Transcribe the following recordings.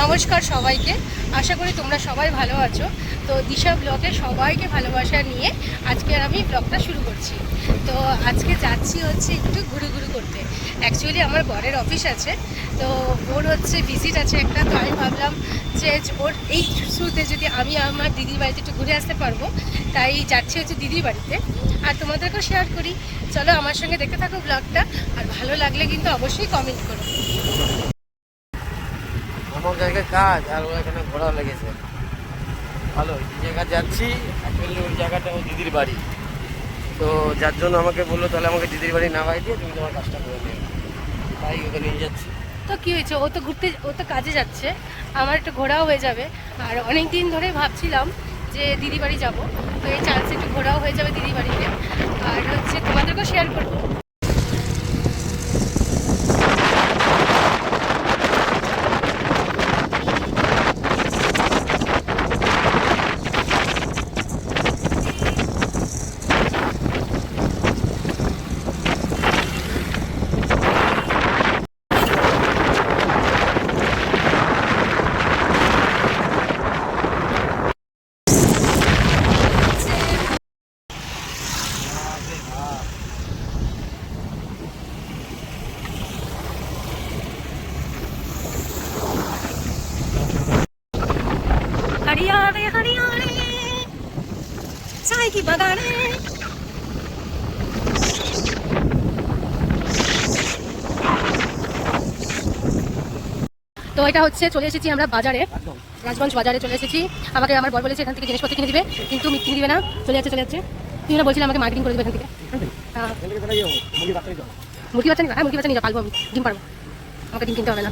নমস্কার সবাইকে। আশা করি তোমরা সবাই ভালো আছো। তো দিশা ব্লগে সবাইকে ভালোবাসা নিয়ে আজকে আমি ব্লগটা শুরু করছি। তো আজকে যাচ্ছি হচ্ছে একটু ঘুরে ঘুরে করতে। অ্যাকচুয়ালি আমার বরের অফিস আছে। তো ওর হচ্ছে ভিজিট আছে একটা। তো আমি ভাবলাম যে ওর এই শুরুতে যদি আমি আমার দিদির বাড়িতে একটু ঘুরে আসতে পারব, তাই যাচ্ছি হচ্ছে দিদির বাড়িতে। আর তোমাদেরকেও শেয়ার করি। চলো আমার সঙ্গে দেখে থাকো ব্লগটা। আর ভালো লাগলে কিন্তু অবশ্যই কমেন্ট করো। জায়গায় কাজ, আর ও এখানে ঘোরা লেগেছে। ভালো যে জায়গা যাচ্ছি অ্যাকচুয়ালি ওই জায়গাটা ও দিদির বাড়ি। তো যার জন্য আমাকে বলল, তাহলে আমাকে দিদির বাড়ি না নামাই দিয়ে তুমি তোমার কাজটা করে নেবে তাই ওকে নিয়ে যাচ্ছি। তো কি হয়েছে? ও তো ঘুরতে, ও তো কাজে যাচ্ছে। আমার একটু ঘোরাও হয়ে যাবে। আর অনেক দিন ধরে ভাবছিলাম যে দিদি বাড়ি যাব। তো এই চান্সে একটু ঘোরাও হয়ে যাবে দিদি বাড়িতে। আর হচ্ছে তোমাদেরকেও শেয়ার করব। তো এটা হচ্ছে চলে এসেছি আমরা বাজারে রাজগঞ্জ বাজারে চলে এসেছি। আমাকে আমার বর বলেছে এখান থেকে জিনিসপত্র কিনে দিবে কিন্তু মি- কিনে দিবে না। চলে যাচ্ছে চলে যাচ্ছে। তুমি না বলছিলাম আমাকে মার্কেটিং করে দেবে এখান থেকে। হ্যাঁ। মুরগি বাচ্চা হ্যাঁ মুরগি বাচ্চা নিয়ে যাও, পালবো আমি। ডিম পারব। আমাকে ডিম কিনতে হবে না।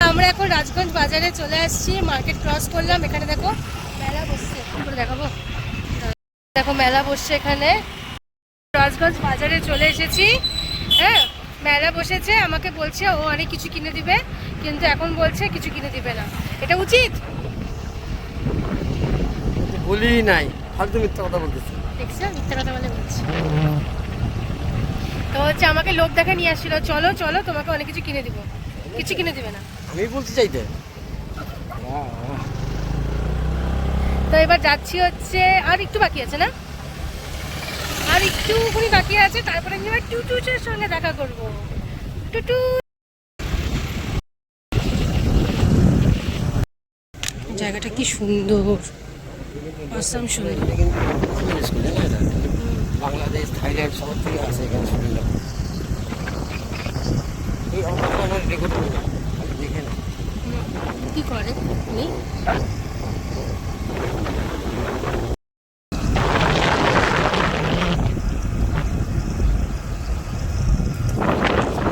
আমরা এখন রাজগঞ্জ বাজারে চলে আসছি মার্কেট ক্রস করলাম এখানে দেখো মেলা বসছে। করে দেখাবো। দেখো মেলা বসছে এখানে। রাজগঞ্জ বাজারে চলে এসেছি হ্যাঁ। মেলা বসেছে আমাকে বলছে ও অনেক কিছু কিনে দিবে কিন্তু এখন বলছে কিছু কিনে দিবে না। এটা উচিত? বলি নাই। ফালতু মিথ্যা কথা বলতেছি। দেখছ? মিথ্যা কথা বলে বলছি। তো হচ্ছে আমাকে লোক দেখে নিয়ে আসছিল চলো চলো তোমাকে অনেক কিছু কিনে দিব। কিছু কিনে দিবে না। আমি বলতে চাইতে তো এবার যাচ্ছি হচ্ছে আর একটু বাকি আছে না? আর একটুখানি বাকি আছে তারপরে আমি এবার টুটুসের সঙ্গে দেখা করব। টুটু! জায়গাটা কি সুন্দর। আসাম সুন্দর? বাংলাদেশ থাইল্যান্ড সবার থেকে আসে এখানে স্টুডেন্ট এই অবস্থা আমার রেকর্ড করব দেখে না কি করে উনি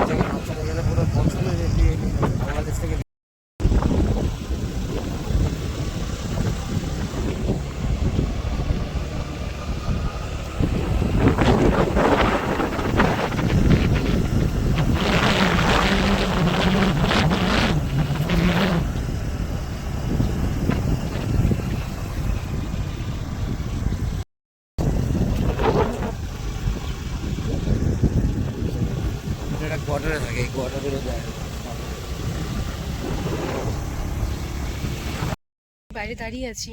থেকে বাচ্চারা গেলে পুরো পছন্দ হয়ে যায়, তুই বাংলাদেশ থেকে এটা কোয়ার্টারে থাকে, এই কোয়ার্টারগুলো যায়। বাইরে দাঁড়িয়ে আছি,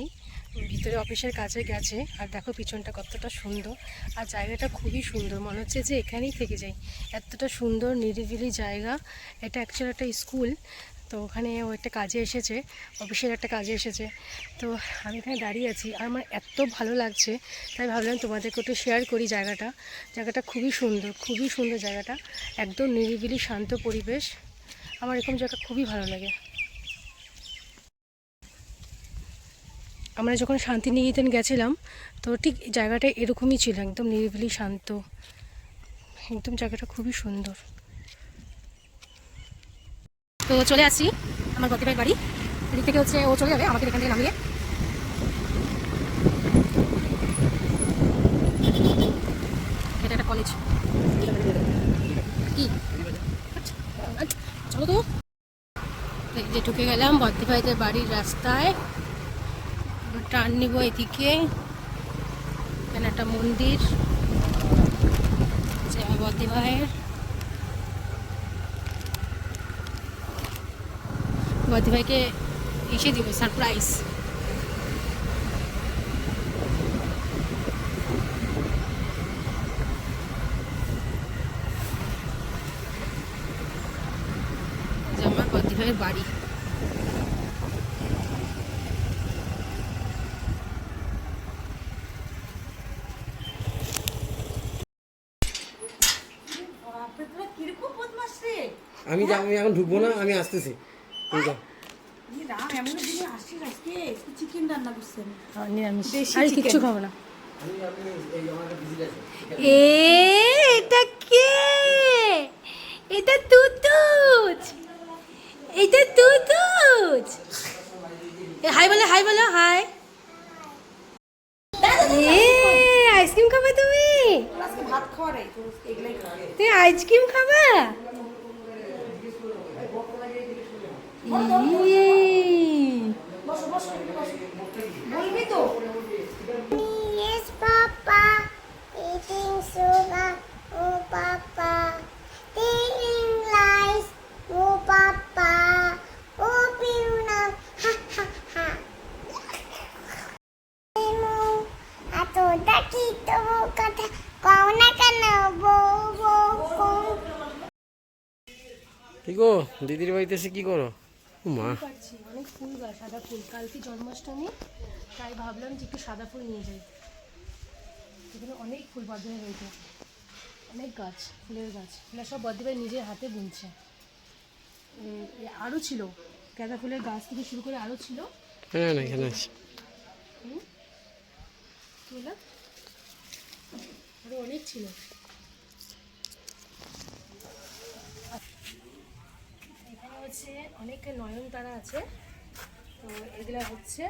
ভিতরে অফিসের কাছে গেছে, আর দেখো পিছনটা কতটা সুন্দর। আর জায়গাটা খুবই সুন্দর, মনে হচ্ছে যে এখানেই থেকে যাই। এতটা সুন্দর নিরিবিলি জায়গা, এটা অ্যাকচুয়ালি একটা স্কুল তো ওখানে ও একটা কাজে এসেছে, অফিসের একটা কাজে এসেছে। তো আমি এখানে দাঁড়িয়ে আছি, আর আমার এত ভালো লাগছে, তাই ভাবলাম তোমাদেরকে একটু শেয়ার করি জায়গাটা। জায়গাটা খুবই সুন্দর খুবই সুন্দর জায়গাটা, একদম নিরিবিলি, শান্ত পরিবেশ। আমার এরকম জায়গা খুবই ভালো লাগে। আমরা যখন শান্তিনিকেতন গেছিলাম, তো ঠিক জায়গাটা এরকমই ছিল, একদম নিরিবিলি, শান্ত। একদম জায়গাটা খুবই সুন্দর। তো চলে আসি আমার গতিভাই বাড়ি। এদিক থেকে হচ্ছে ও চলে যাবে, আমাকে এখান থেকে নামিয়ে। এটা একটা কলেজ কি? চলো তো। যে ঢুকে গেলাম বদ্দিভাইদের বাড়ির রাস্তায়। টার্ন নিব এদিকে। এখানে একটা মন্দির। যে বদি ভাইকে এসে দিব সারপ্রাইজ আমার বদি ভাইয়ের বাড়ি আমি যা আমি এখন ঢুকবো না আমি আসতেছি। তুই যা। এই রাম এমন দিনে আসছিস আজকে? একটু চিকেন রান্না করছেন নিরামিষ। দেশি আর chicken। কিচ্ছু খাব না। আমি আমি এই আমার একটা বিজি আছে। এ এটা এতটা কি তবু কথা কও না কেন? বউ বউ কি গো দিদির বাড়িতে এসে কি করো? ও মা। অনেক ফুল গাছ সাদা ফুল। কালকে জন্মাষ্টমী তাই ভাবলাম যে একটু সাদা ফুল নিয়ে যাই। এখানে অনেক ফুল বর্ধমানে রয়েছে। অনেক গাছ ফুলের গাছ। এগুলো সব বর্ধমানে নিজের হাতে বুনছে। আরও ছিল। গাঁদা ফুলের গাছ থেকে শুরু করে আরও ছিল। হ্যাঁ না এখানে আছে। হলো আরও অনেক ছিল। এখানে হচ্ছে অনেক নয়নতারা আছে। তো এগুলো হচ্ছে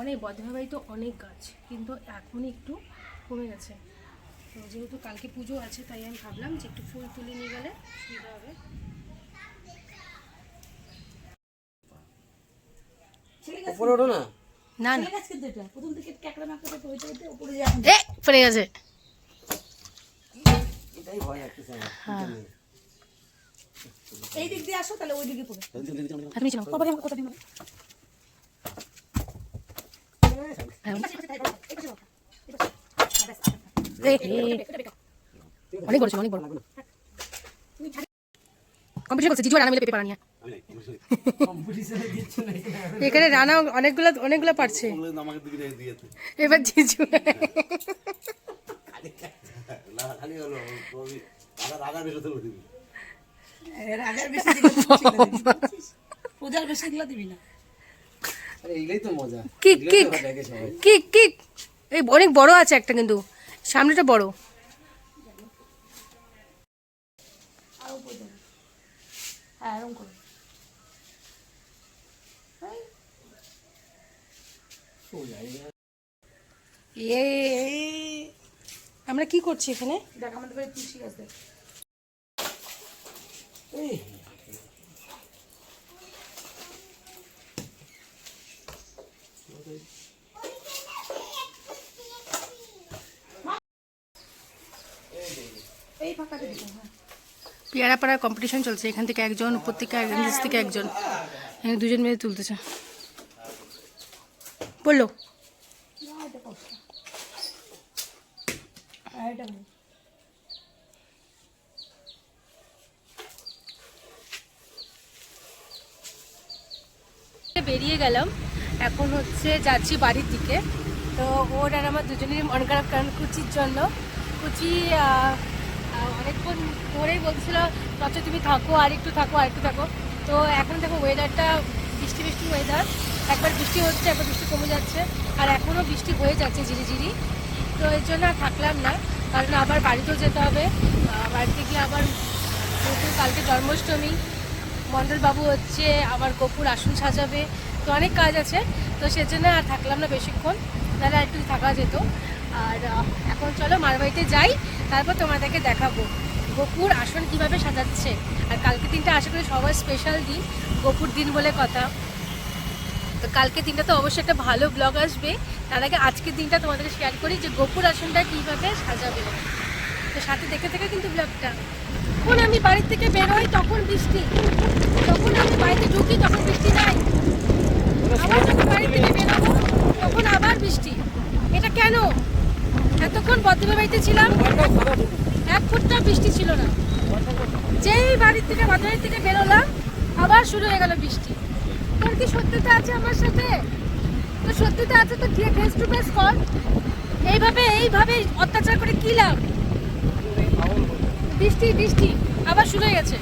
অনেক বদ্রভাবাই অনেক গাছ, কিন্তু এখন একটু কমে গেছে। তো যেহেতু কালকে পুজো আছে, তাই আমি ভাবলাম যে একটু ফুল তুলে নিয়ে গেলে সুবিধা হবে। ওঠো না। না না এ পড়ে গেছে হ্যাঁ এই দিক দিয়ে আসো তাহলে ওই দিকে পড়ে। কথা দিন অনেক বড় অনেক বড় কম্পিটিশন করছে জিজু আর রানা মিলে পেঁপে পাড়া নিয়ে এখানে রানা অনেকগুলো অনেকগুলো পারছে। এবার জিজু। কিক কিক এই অনেক বড় আছে একটা কিন্তু। সামনেটা বড়। হ্যাঁ এরকম করো। এ আমরা কি করছি এখানে? দেখ আমাদের বাড়ি তুলসী গাছ দেখ। হ্যাঁ। পেয়ারা পাড়ার কম্পিটিশন চলছে এখান থেকে একজন উপর থেকে একজন নিচ থেকে একজন। দুজন মিলে তুলতেছে ভালো। বেরিয়ে গেলাম, এখন হচ্ছে যাচ্ছি বাড়ির দিকে। তো ওর আর আমার দুজনেরই মন খারাপ কারণ কুচির জন্য। কুচি অনেকক্ষণ ধরেই বলছিল তুমি থাকো, আর একটু থাকো, আর একটু থাকো। তো এখন দেখো ওয়েদারটা বৃষ্টি বৃষ্টি ওয়েদার একবার বৃষ্টি হচ্ছে, একবার বৃষ্টি কমে যাচ্ছে, আর এখনও বৃষ্টি হয়ে যাচ্ছে ঝিরিঝিরি। তো এর জন্য আর থাকলাম না, কারণ আবার বাড়িতেও যেতে হবে। বাড়িতে গিয়ে আবার যেহেতু কালকে জন্মাষ্টমী, মণ্ডলবাবু হচ্ছে, আবার গোপুর আসন সাজাবে, তো অনেক কাজ আছে। তো সেজন্য আর থাকলাম না বেশিক্ষণ তাহলে একটু থাকা যেত। আর এখন চলো মার বাড়িতে যাই, তারপর তোমাদেরকে দেখাবো গোপুর আসন কীভাবে সাজাচ্ছে। আর কালকে দিনটা আশা করি সবার স্পেশাল দিন, গোপুর দিন বলে কথা। তো কালকে দিনটা তো অবশ্যই একটা ভালো ব্লগ আসবে। তার আগে আজকের দিনটা তোমাদেরকে শেয়ার করি যে গোপুর আসনটা কীভাবে সাজাবে। তো সাথে দেখে থেকে কিন্তু ব্লগটা যখন আমি বাড়ির থেকে বেরোই, তখন বৃষ্টি। তখন আমি বাড়িতে ঢুকি, তখন বৃষ্টি নাই। আবার যখন বাড়ি থেকে বেরোবো, তখন আবার বৃষ্টি। এটা কেন? এতক্ষণ বদ্রবে বাড়িতে ছিলাম। এক ফুটটা বৃষ্টি ছিল না। যেই বাড়ির থেকে বাজারের থেকে বেরোলাম, আবার শুরু হয়ে গেল বৃষ্টি। তোর কি সত্যতা আছে আমার সাথে? তো সত্যতা আছে তো গিয়ে ফেস টু ফেস কর। এইভাবে এইভাবে অত্যাচার করে কি লাভ? বৃষ্টি বৃষ্টি, আবার শুরু হয়ে গেছে।